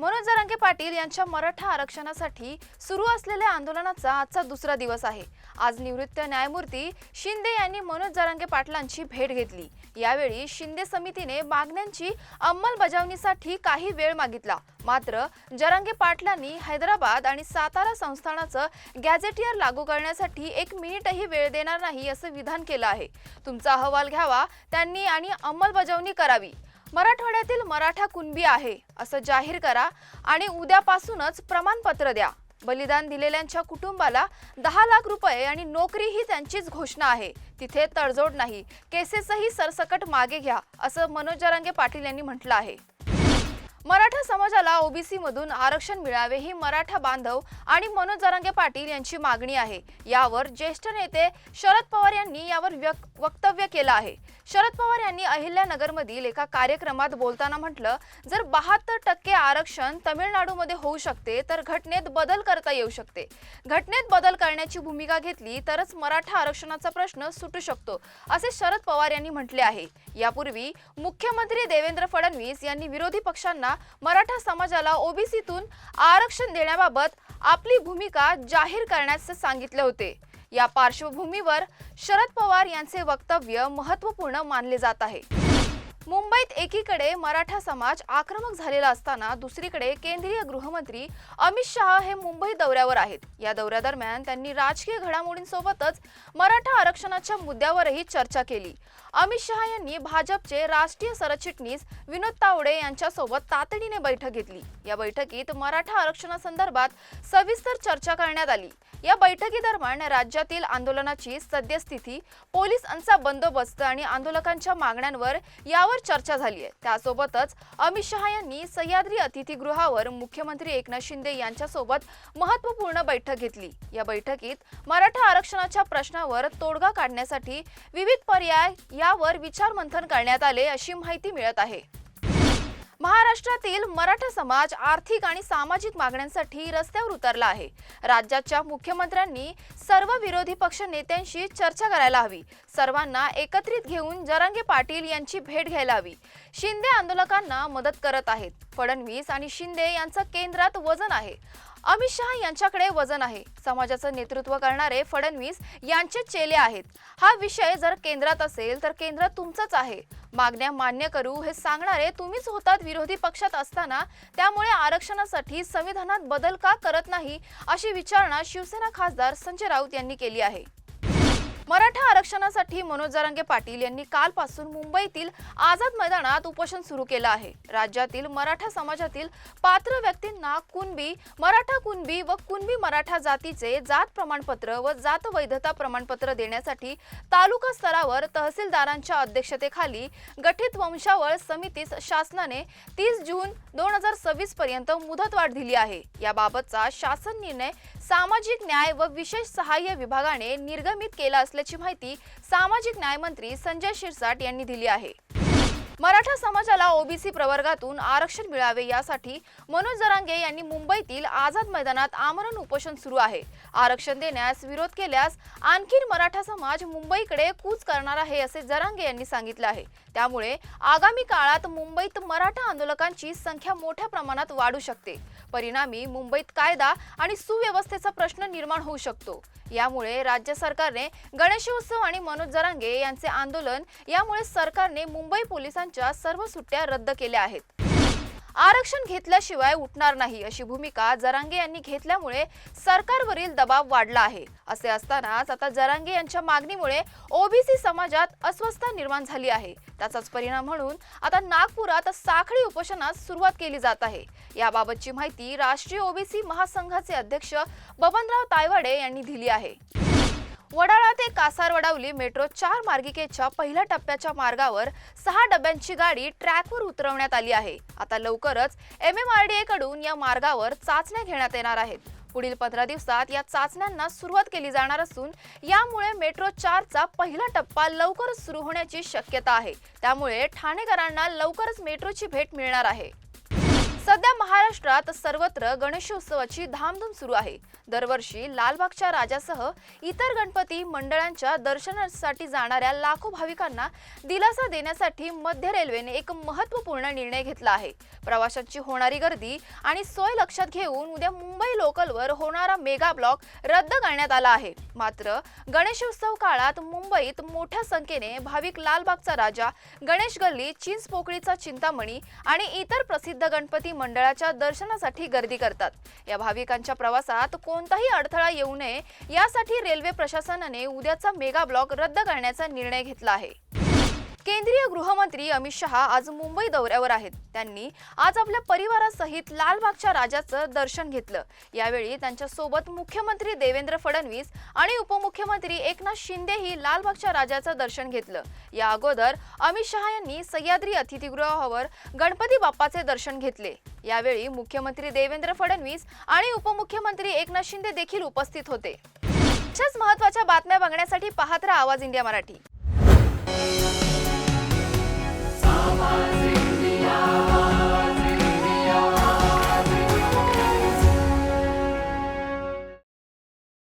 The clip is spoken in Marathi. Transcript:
मनोज जरांगे पाटील यांच्या मराठा आरक्षणासाठी सुरू असलेल्या आंदोलनाचा आजचा दुसरा दिवस आहे. आज निवृत्त न्यायमूर्ती शिंदे यांनी मनोज जरांगे पाटलांची भेट घेतली. यावेळी शिंदे समितीने मागण्यांची अंमलबजावणीसाठी काही वेळ मागितला. मात्र जरांगे पाटलांनी हैदराबाद आणि सातारा संस्थानाचं गॅझेटियर लागू करण्यासाठी एक मिनिटही वेळ देणार नाही असं विधान केलं आहे. तुमचा अहवाल घ्यावा त्यांनी आणि अंमलबजावणी करावी. मराठवाड्यातील मराठा कुणबी आहे असं जाहीर करा आणि उद्यापासूनच प्रमाणपत्र द्या. बलिदान दिलेल्यांच्या कुटुंबाला दहा लाख रुपये आणि नोकरी ही त्यांचीच घोषणा आहे. तिथे तडजोड नाही. केसेसही सरसकट मागे घ्या असं मनोज जरांगे पाटील यांनी म्हटलं आहे. मराठा समाजाला ओबीसी मधून आरक्षण मिळावे ही मराठा बांधव आणि मनोज जरांगे पाटील यांची मागणी आहे. यावर ज्येष्ठ नेते शरद पवार यांनी यावर व्यक- वक्तव्य केलं आहे. शरद पवार यांनी अहिल्यानगरमधील एका कार्यक्रमात बोलताना म्हटलं जर बहात्तर टक्के आरक्षण तमिळनाडूमध्ये होऊ शकते तर घटनेत बदल करता येऊ शकते. घटनेत बदल करण्याची भूमिका घेतली तरच मराठा आरक्षणाचा प्रश्न सुटू शकतो असे शरद पवार यांनी म्हटले आहे. यापूर्वी मुख्यमंत्री देवेंद्र फडणवीस यांनी विरोधी पक्षांना मराठा समाजाला ओबीसीतून आरक्षण देण्याबाबत आपली भूमिका जाहीर करण्यास सांगितले होते. या पार्श्वभूमीवर शरद पवार यांचे वक्तव्य महत्त्वपूर्ण मानले जात आहे. मुंबईत एकीकडे मराठा समाज आक्रमक झालेला असताना दुसरीकडे केंद्रीय गृहमंत्री अमित शहा हे मुंबई दौऱ्यावर आहेत. या दौऱ्यादरम्यान त्यांनी राजकीय घडामोडींसोबतच मराठा आरक्षणाच्या मुद्द्यावरही चर्चा केली. अमित शहा यांनी भाजपचे राष्ट्रीय सरचिटणीस विनोद तावडे यांच्यासोबत तातडीने बैठक घेतली. या बैठकीत मराठा आरक्षणासंदर्भात सविस्तर चर्चा करण्यात आली. या बैठकीदरम्यान राज्यातील आंदोलनाची सद्यस्थिती पोलिसांचा बंदोबस्त आणि आंदोलकांच्या मागण्यांवर यावर चर्चा झाली आहे. त्यासोबतच अमित शहा यांनी सह्याद्री अतिथीगृहावर मुख्यमंत्री एकनाथ शिंदे यांच्यासोबत महत्त्वपूर्ण बैठक घेतली. या बैठकीत मराठा आरक्षणाच्या प्रश्नावर तोडगा काढण्यासाठी विविध पर्याय यावर विचारमंथन करण्यात आले अशी माहिती मिळत आहे. महाराष्ट्रातील मराठा समाज आर्थिक आणि सामाजिक मागण्यांसाठी रस्त्यावर उतरला आहे. राज्याच्या मुख्यमंत्र्यांनी सर्व विरोधी पक्ष नेत्यांशी चर्चा करायला हवी. सर्वांना एकत्रित घेऊन जरांगे पाटील यांची भेट घ्यायला हवी. शिंदे आंदोलकांना मदत करत आहेत. फडणवीस आणि शिंदे यांचं केंद्रात वजन आहे. अमित शहा यांच्याकडे वजन आहे. समाजाचं नेतृत्व करणारे फडणवीस यांचे चेले आहेत. हा विषय जर केंद्रात असेल तर केंद्र तुमचंच आहे. मागण्या मान्य करू हे सांगणारे तुम्हीच होतात विरोधी पक्षात असताना. त्यामुळे आरक्षणासाठी संविधानात बदल का करत नाही अशी विचारणा शिवसेना खासदार संजय राऊत यांनी केली आहे. मराठा आरक्षणासाठी मनोज जरांगे पाटील यांनी कालपासून मुंबईतील आझाद मैदानात उपोषण सुरू केलं आहे. राज्यातील मराठा समाजातील पात्र व्यक्तींना कुणबी मराठा कुणबी व कुणबी मराठा जातीचे जात प्रमाणपत्र व जात वैधता प्रमाणपत्र देण्यासाठी तालुका स्तरावर तहसीलदारांच्या अध्यक्षतेखाली गठीत वंशावळ समितीस शासनाने तीस जून दोन हजार सव्वीस पर्यंत मुदतवाढ दिली आहे. याबाबतचा शासन निर्णय सामाजिक न्याय व विशेष सहाय्य विभागाने निर्गमित केला असल्याची माहिती सामाजिक न्याय मंत्री संजय शिरसाट यांनी दिली आहे. मराठा समाजाला ओबीसी प्रवर्गातून आरक्षण मिळावे यासाठी मनोज जरांगे यांनी मुंबईतील आझाद मैदानात आमरण उपोषण सुरू आहे. आरक्षण देण्यास विरोध केल्यास आणखीन मराठा समाज मुंबईकडे कूच करणार आहे असे जरांगे यांनी सांगितले आहे. त्यामुळे आगामी काळात मुंबईत मराठा आंदोलकांची संख्या मोठ्या प्रमाणात वाढू शकते. परिणामी मुंबईत कायदा आणि सुव्यवस्थेचा प्रश्न निर्माण होऊ शकतो. यामुळे राज्य सरकारने गणेशोत्सव आणि मनोज जरांगे यांचे आंदोलन यामुळे सरकारने मुंबई पोलिसांच्या सर्व सुट्ट्या रद्द केल्या आहेत. आरक्षण घेतल्याशिवाय उठणार नाही अशी भूमिका जरांगे यांनी घेतल्यामुळे सरकारवरील दबाव वाढला आहे. असे असतानाच आता जरांगे यांच्या मागणीमुळे ओबीसी समाजात अस्वस्थता निर्माण झाली आहे. त्याचाच परिणाम म्हणून आता नागपुरात साखळी उपोषणास सुरुवात केली जात आहे. याबाबतची माहिती राष्ट्रीय ओबीसी महासंघाचे अध्यक्ष बबनराव तायवाडे यांनी दिली आहे. वडाळा ते कासार वडावली मेट्रो चार मार्गिकेच्या पहिल्या टप्प्याच्या मार्गावर सहा डब्यांची गाडी ट्रॅकवर उतरवण्यात आली आहे. आता लवकरच एम एम आर डी कडून या मार्गावर चाचण्या घेण्यात येणार आहेत. पुढील पंधरा दिवसात या चाचण्यांना सुरुवात केली जाणार असून यामुळे मेट्रो चारचा पहिला टप्पा लवकरच सुरू होण्याची शक्यता आहे. त्यामुळे ठाणेकरांना लवकरच मेट्रोची भेट मिळणार आहे. सध्या महाराष्ट्रात सर्वत्र गणेशोत्सवाची धामधूम सुरू आहे. दरवर्षी लालबागच्या राजासह इतर गणपती मंडळांच्या दर्शनासाठी जाणाऱ्या लाखो भाविकांना दिलासा देण्यासाठी मध्य रेल्वेने एक महत्त्वपूर्ण निर्णय घेतला आहे. प्रवाशांची होणारी गर्दी आणि सोय लक्षात घेऊन उद्या मुंबई लोकलवर होणारा मेगा ब्लॉक रद्द करण्यात आला आहे. मात्र गणेशोत्सव काळात मुंबईत मोठ्या संख्येने भाविक लालबागचा राजा गणेश गल्ली चिंचपोकळीचा चिंतामणी आणि इतर प्रसिद्ध गणपती मंडळाच्या दर्शनासाठी गर्दी करतात. या भाविकांच्या प्रवासात कोणताही अडथळा येऊ नये यासाठी रेल्वे प्रशासनाने उद्याचा मेगा ब्लॉक रद्द करण्याचा निर्णय घेतला आहे. केंद्रीय गृहमंत्री अमित शहा आज मुंबई दौऱ्यावर आहेत. त्यांनी आज आपल्या परिवारासहित लालबागच्या राजाचं दर्शन घेतलं. यावेळी त्यांच्यासोबत मुख्यमंत्री देवेंद्र फडणवीस आणि उपमुख्यमंत्री एकनाथ शिंदेही लालबागच्या राजाचं दर्शन घेतलं. या अगोदर अमित शहा यांनी सह्याद्री अतिथीगृहावर गणपती बाप्पाचे दर्शन घेतले. यावेळी मुख्यमंत्री देवेंद्र फडणवीस आणि उपमुख्यमंत्री एकनाथ शिंदे देखील उपस्थित होते. अशाच महत्त्वाच्या बातम्या बघण्यासाठी पाहत आवाज इंडिया मराठी.